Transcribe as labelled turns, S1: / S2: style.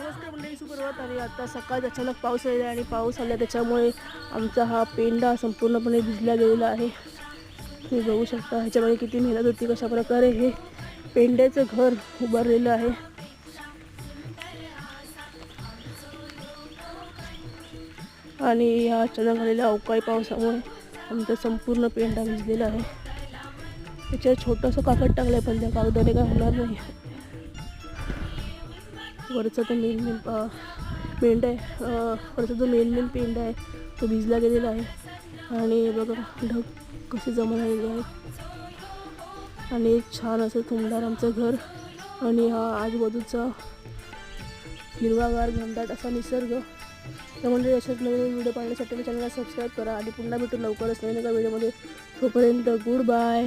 S1: नमस्कार मंडळी सुप्रभात आणि आता सकाळी अचानक पाऊस आलेला आहे आणि पाऊस आला त्याच्यामुळे आमचा हा पेंडा संपूर्णपणे भिजला गेलेला आहे. तुम्ही बघू शकता ह्याच्यामध्ये किती मेहनत होती कशा प्रकारे हे पेंड्याचं घर उभारलेलं आहे. आणि या अचानक आलेल्या अवकाळी पावसामुळे आमचा संपूर्ण पेंडा भिजलेला आहे. त्याच्यावर छोटंसं कागद टाकलं आहे पण त्या कागदाने काय होणार नाही. वरचा तो मेन मेन पेंड आहे. वरचा जो मेन मेन पेंड आहे तो भिजला गेलेला आहे. आणि बघा ढग कसे जमा झालेले आहे आणि छान असं थुंबणार आमचं घर. आणि हा आजूबाजूचा हिरवागार घंडाट असा निसर्ग. त्यामुळे अशाच नवीन व्हिडिओ पाहण्यासाठी मी चॅनलला सबस्क्राईब करा आणि पुन्हा भेटू लवकरच नवीन एका व्हिडिओमध्ये तोपर्यंत गुड बाय